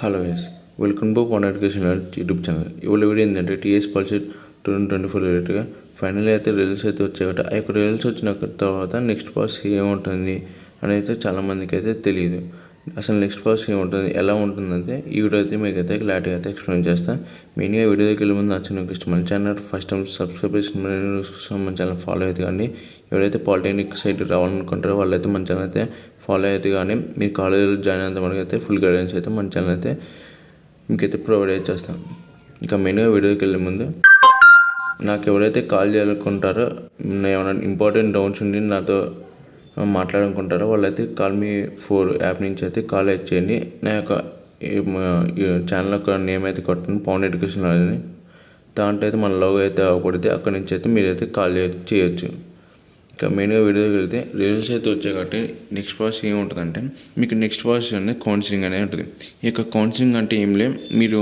Hello yes welcome to one education YouTube channel. ఇవాళ video ఏంటంటే TS POLYCET two thousand twenty four రిలేటెడ్గా final అయితే results అయితే వచ్చాయట. ఆ యొక్క రిజల్ట్స్ వచ్చిన తర్వాత నెక్స్ట్ పాలసీ ఏముంటుంది అని అయితే చాలామందికి అయితే తెలియదు. అసలు నెక్స్ట్ ప్రాసెస్ ఏముంటుంది ఎలా ఉంటుందంటే ఈ వీడియో అయితే మీకు అయితే క్లారిటీగా అయితే ఎక్స్ప్లెయిన్ చేస్తాను మెయిన్గా వీడియో దగ్గర వెళ్ళే ముందు నచ్చిన ఇష్టం మన ఛానల్ ఫస్ట్ టైం సబ్స్క్రైబ్ చేసిన మన ఛానల్ ఫాలో అయితే కానీ ఎవరైతే పాలిటెక్నిక్ సైడ్ రావాలనుకుంటారో వాళ్ళైతే మన ఛానల్ అయితే ఫాలో అయితే కానీ మీరు కాలేజీలో జాయిన్ అయితే ఫుల్ గైడెన్స్ అయితే మన ఛానల్ అయితే మీకైతే ప్రొవైడ్ అయితే చేస్తాం. ఇంకా మెయిన్గా వీడియోకి వెళ్ళే ముందు నాకు ఎవరైతే కాల్ చేయాలనుకుంటారో ఏమైనా ఇంపార్టెంట్ డౌట్స్ ఉండి నాతో మాట్లాడాలనుకుంటారో వాళ్ళైతే కాల్ మీ ఫోర్ యాప్ నుంచి అయితే కాల్ అయితే చేయండి. నా యొక్క ఛానల్ యొక్క నేమ్ అయితే కొట్టండి. పౌండ్ ఎడ్యుకేషన్ అని దాంట్లో అయితే మన లోగో అయితే అవ్వకూడదు అక్కడి నుంచి అయితే మీరైతే కాల్ చేయొచ్చు. ఇంకా మెయిన్గా వీడియోకి వెళ్తే రిజల్ట్స్ అయితే వచ్చాయి కాబట్టి నెక్స్ట్ ప్రాసెస్ ఏముంటుందంటే మీకు నెక్స్ట్ ప్రాసెస్ అనేది కౌన్సిలింగ్ అనేది ఉంటుంది. ఈ యొక్క కౌన్సిలింగ్ అంటే ఏం లేదు మీరు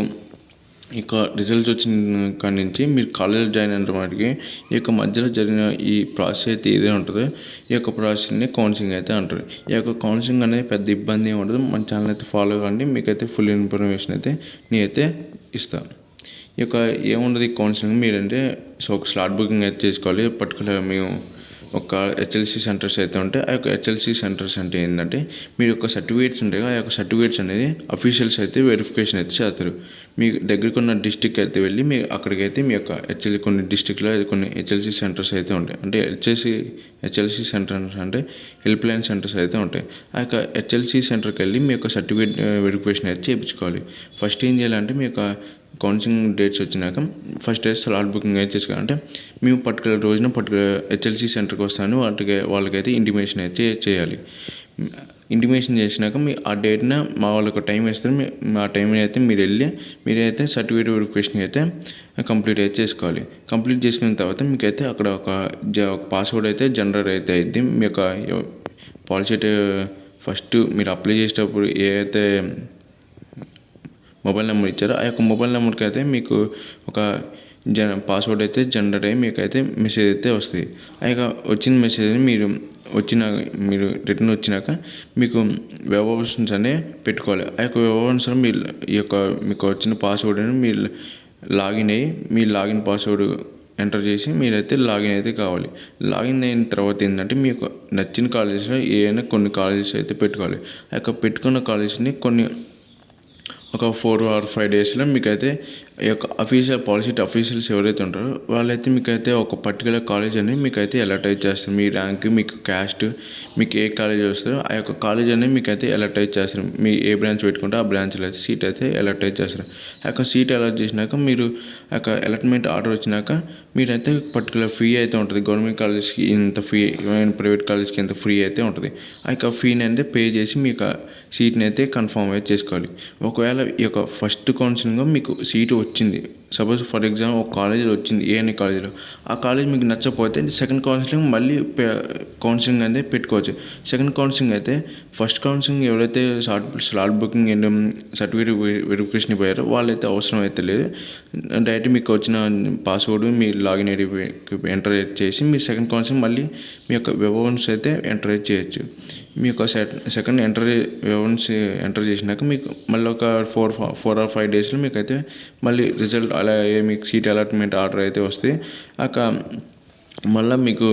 ఇక రిజల్ట్స్ వచ్చిన కాడి నుంచి మీరు కాలేజ్లో జాయిన్ అయిన వాటికి ఈ యొక్క మధ్యలో జరిగిన ఈ ప్రాసెస్ అయితే ఏదే ఉంటుందో. ఈ యొక్క ప్రాసెస్ని కౌన్సిలింగ్ అయితే అంటారు. ఈ యొక్క కౌన్సిలింగ్ అనేది పెద్ద ఇబ్బంది ఏమి ఉండదు. మన ఛానల్ అయితే ఫాలో కావండి మీకైతే ఫుల్ ఇన్ఫర్మేషన్ అయితే నేనైతే ఇస్తాను ఈ యొక్క ఏముండదు ఈ కౌన్సిలింగ్ మీరంటే సో ఒక స్లాట్ బుకింగ్ అయితే చేసుకోవాలి. పర్టికులర్ మేము ఒక హెచ్ఎల్సి సెంటర్స్ అయితే ఉంటాయి. ఆ యొక్క హెచ్ఎల్సి సెంటర్స్ అంటే ఏంటంటే మీరు యొక్క సర్టిఫికేట్స్ ఉంటాయి ఆ యొక్క సర్టిఫికేట్స్ అనేది అఫీషియల్స్ అయితే వెరిఫికేషన్ అయితే చేస్తారు. మీ దగ్గరికి ఉన్న డిస్టిక్ అయితే వెళ్ళి మీ అక్కడికైతే మీ యొక్క హెచ్ఎల్ కొన్ని డిస్టిక్లో కొన్ని హెచ్ఎల్సి సెంటర్స్ అయితే ఉంటాయి. అంటే హెచ్ఎల్సి హెచ్ఎల్సి సెంటర్స్ అంటే హెల్ప్ లైన్ సెంటర్స్ అయితే ఉంటాయి. ఆ యొక్క హెచ్ఎల్సి సెంటర్కి వెళ్ళి మీ యొక్క సర్టిఫికేట్ వెరిఫికేషన్ అయితే చేయించుకోవాలి. ఫస్ట్ ఏం చేయాలంటే మీ యొక్క కౌన్సిలింగ్ డేట్స్ వచ్చినాక ఫస్ట్ డేస్ స్లాట్ బుకింగ్ అయితే చేసుకోవాలంటే మేము పర్టికులర్ రోజున పర్టికులర్ హెచ్ఎల్సి సెంటర్కి వస్తాను. వాటికి వాళ్ళకైతే ఇంటిమేషన్ అయితే చేయాలి. ఇంటిమేషన్ చేసినాక మీ ఆ డేట్న మా వాళ్ళకి టైం వేస్తారు ఆ టైం అయితే మీరు వెళ్ళి మీరైతే సర్టిఫికేట్ వెరిఫికేషన్ అయితే కంప్లీట్ అయితే చేసుకోవాలి. కంప్లీట్ చేసుకున్న తర్వాత మీకైతే అక్కడ ఒక జ ఒక పాస్వర్డ్ అయితే జనరేట్ అయితే అయింది మీ యొక్క పాలసీ ఫస్ట్ మీరు అప్లై చేసేటప్పుడు ఏ అయితే మొబైల్ నెంబర్ ఇచ్చారో ఆ యొక్క మొబైల్ నెంబర్కి అయితే మీకు ఒక జన పాస్వర్డ్ అయితే జనరేట్ అయ్యి మీకు అయితే మెసేజ్ అయితే వస్తుంది. ఆ యొక్క వచ్చిన మెసేజ్ని మీరు వచ్చిన మీరు రిటర్న్ వచ్చినాక మీకు వెబ్ ఆప్షన్స్ అనే పెట్టుకోవాలి. ఆ యొక్క వెబ్ ఆప్షన్స్ మీరు ఈ యొక్క మీకు వచ్చిన పాస్వర్డ్ని మీరు లాగిన్ అయ్యి మీ లాగిన్ పాస్వర్డ్ ఎంటర్ చేసి మీరైతే లాగిన్ అయితే కావాలి. లాగిన్ అయిన తర్వాత ఏంటంటే మీకు నచ్చిన కాలేజెస్లో ఏదైనా కొన్ని కాలేజెస్ అయితే పెట్టుకోవాలి. ఆ యొక్క పెట్టుకున్న కాలేజెస్ని కొన్ని ఒక ఫోర్ ఆర్ ఫైవ్ డేస్లో మీకైతే ఈ యొక్క అఫీషియల్ పాలసీ అఫీషియల్స్ ఎవరైతే ఉంటారో వాళ్ళైతే మీకైతే ఒక పర్టికులర్ కాలేజ్ అనేది మీకైతే అలర్ట్ అయితే చేస్తారు. మీ ర్యాంక్ మీకు క్యాస్ట్ మీకు ఏ కాలేజ్ వస్తారో ఆ యొక్క కాలేజ్ అనేది మీకైతే అలర్ట్ అయితే చేస్తారు. మీ ఏ బ్రాంచ్ పెట్టుకుంటే ఆ బ్రాంచ్లో అయితే సీట్ అయితే అలర్ట్ అయితే చేస్తారు. ఆ యొక్క సీట్ అలర్ట్ చేసినాక మీరు ఆ యొక్క అలర్ట్మెంట్ ఆర్డర్ వచ్చినాక మీరైతే పర్టికులర్ ఫీ అయితే ఉంటుంది. గవర్నమెంట్ కాలేజ్కి ఇంత ఫీ ప్రైవేట్ కాలేజ్కి ఇంత ఫ్రీ అయితే ఉంటుంది. ఆ యొక్క ఫీని అయితే పే చేసి మీకు సీట్ని అయితే కన్ఫర్మ్ అయితే చేసుకోవాలి. ఒకవేళ ఈ యొక్క ఫస్ట్ కౌన్సిలింగ్లో మీకు సీటు వచ్చింది. సపోజ్ ఫర్ ఎగ్జాంపుల్ ఒక కాలేజీలో వచ్చింది ఏ అనే కాలేజీలో. ఆ కాలేజ్ మీకు నచ్చకపోతే సెకండ్ కౌన్సిలింగ్ మళ్ళీ కౌన్సిలింగ్ అనేది పెట్టుకోవచ్చు. సెకండ్ కౌన్సిలింగ్ అయితే ఫస్ట్ కౌన్సిలింగ్ ఎవరైతే slot slot booking and certificate verification పోయారో వాళ్ళైతే అవసరం అయితే లేదు. డైరెక్ట్ మీకు వచ్చిన పాస్వర్డ్ మీ లాగిన్ ఐడి ఎంటర్ చేసి మీ సెకండ్ కౌన్సిలింగ్ మళ్ళీ మీ యొక్క వివరన్స్ అయితే ఎంటర్ చేయొచ్చు. మీ యొక్క సెకండ్ ఎంటర్ వివరన్స్ ఎంటర్ చేసినాక మీకు మళ్ళీ ఒక ఫోర్ ఫోర్ ఆర్ ఫైవ్ డేస్లో మీకు అయితే మళ్ళీ రిజల్ట్ అలా మీకు సీట్ అలాట్మెంట్ ఆర్డర్ అయితే వస్తే అక్క మళ్ళీ మీకు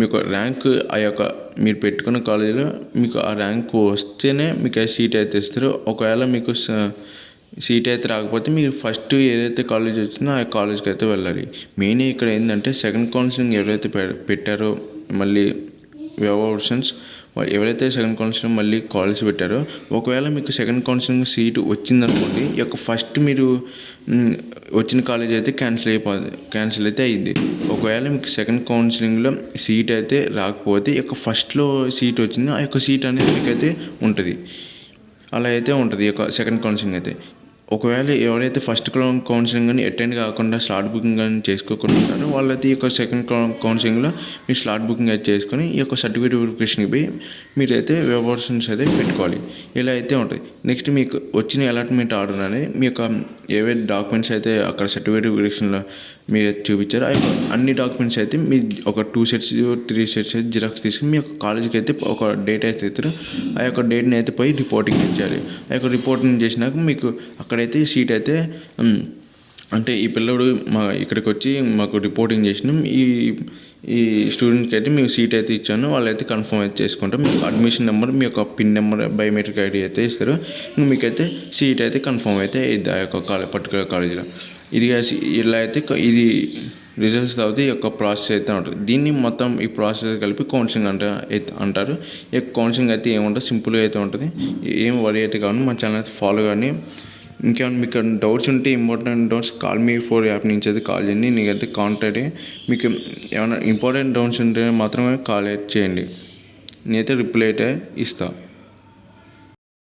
మీకు ర్యాంక్ ఆ యొక్క మీరు పెట్టుకున్న కాలేజీలో మీకు ఆ ర్యాంక్ వస్తేనే మీకు ఆ సీట్ అయితే ఇస్తారు. ఒకవేళ మీకు సీట్ అయితే రాకపోతే మీరు ఫస్ట్ ఏదైతే కాలేజ్ వచ్చిందో ఆ కాలేజ్కి అయితే వెళ్ళాలి. మెయిన్ ఇక్కడ ఏంటంటే సెకండ్ కౌన్సిలింగ్ ఎవరైతే పెట్టారో మళ్ళీ వెబ్ ఆప్షన్స్ ఎవరైతే సెకండ్ కౌన్సిలింగ్ మళ్ళీ కాల్స్ పెట్టారో ఒకవేళ మీకు సెకండ్ కౌన్సిలింగ్ సీటు వచ్చిందనుకోండి ఈ యొక్క ఫస్ట్ మీరు వచ్చిన కాలేజ్ అయితే క్యాన్సిల్ అయిపోతుంది క్యాన్సిల్ అయితే అయ్యింది. ఒకవేళ మీకు సెకండ్ కౌన్సిలింగ్లో సీట్ అయితే రాకపోతే ఈ యొక్క ఫస్ట్లో సీట్ వచ్చింది ఆ యొక్క సీట్ అనేది మీకైతే ఉంటుంది. అలా అయితే ఉంటుంది ఈ యొక్క సెకండ్ కౌన్సిలింగ్ అయితే. ఒకవేళ ఎవరైతే ఫస్ట్ కౌన్సిలింగ్ కానీ అటెండ్ కాకుండా స్లాట్ బుకింగ్ కానీ చేసుకోకుండా ఉంటారో వాళ్ళైతే ఈ యొక్క సెకండ్ కౌన్సిలింగ్లో మీరు స్లాట్ బుకింగ్ అయితే చేసుకొని ఈ యొక్క సర్టిఫికేట్ వెరిఫికేషన్కి పోయి మీరైతే వెబర్షన్స్ అయితే పెట్టుకోవాలి. ఇలా అయితే ఉంటుంది. నెక్స్ట్ మీకు వచ్చిన అలాట్మెంట్ ఆర్డర్ అనేది మీ యొక్క ఏవైతే డాక్యుమెంట్స్ అయితే అక్కడ సర్టిఫికేట్ వెరిఫికేషన్లో మీరు చూపించారో ఆ యొక్క అన్ని డాక్యుమెంట్స్ అయితే మీ ఒక two sets three sets xerox తీసుకుని మీ యొక్క కాలేజీకి అయితే ఒక డేట్ అయితే ఇస్తారు. ఆ యొక్క డేట్ని అయితే పోయి రిపోర్టింగ్ ఇచ్చేయాలి. ఆ యొక్క రిపోర్టింగ్ చేసినాక మీకు అక్కడైతే సీట్ అయితే అంటే ఈ పిల్లడు మా ఇక్కడికి వచ్చి మాకు రిపోర్టింగ్ చేసినాం ఈ ఈ స్టూడెంట్కి అయితే మేము సీట్ అయితే ఇచ్చాను. వాళ్ళైతే కన్ఫర్మ్ అయితే చేసుకుంటాం మీకు అడ్మిషన్ నెంబర్ మీ యొక్క పిన్ నెంబర్ బయోమెట్రిక్ ఐడి అయితే ఇస్తారు. మీకైతే సీట్ అయితే కన్ఫర్మ్ అయితే ఇది ఆ యొక్క కాలేజ్ పర్టికులర్ కాలేజీలో ఇది ఇలా అయితే ఇది రిజల్ట్స్ తర్వాత ఈ యొక్క ప్రాసెస్ అయితే ఉంటుంది. దీన్ని మొత్తం ఈ ప్రాసెస్ కలిపి కౌన్సిలింగ్ అంట అంటారు. ఈ కౌన్సిలింగ్ అయితే ఏముంటుంది? సింపుల్గా అయితే ఉంటుంది. ఏం వరి అయితే కావాలి మా ఛానల్ అయితే ఫాలో కానీ ఇంకేమైనా మీకు డౌట్స్ ఉంటే ఇంపార్టెంట్ డౌట్స్ కాల్ మీ ఫోర్ యాప్ నుంచి అయితే కాల్ చేయండి. నీకైతే కాంటాక్ట్ అయ్యి మీకు ఏమైనా ఇంపార్టెంట్ డౌట్స్ ఉంటే మాత్రమే కాల్ చేయండి. నేనైతే రిప్లై అయితే ఇస్తాను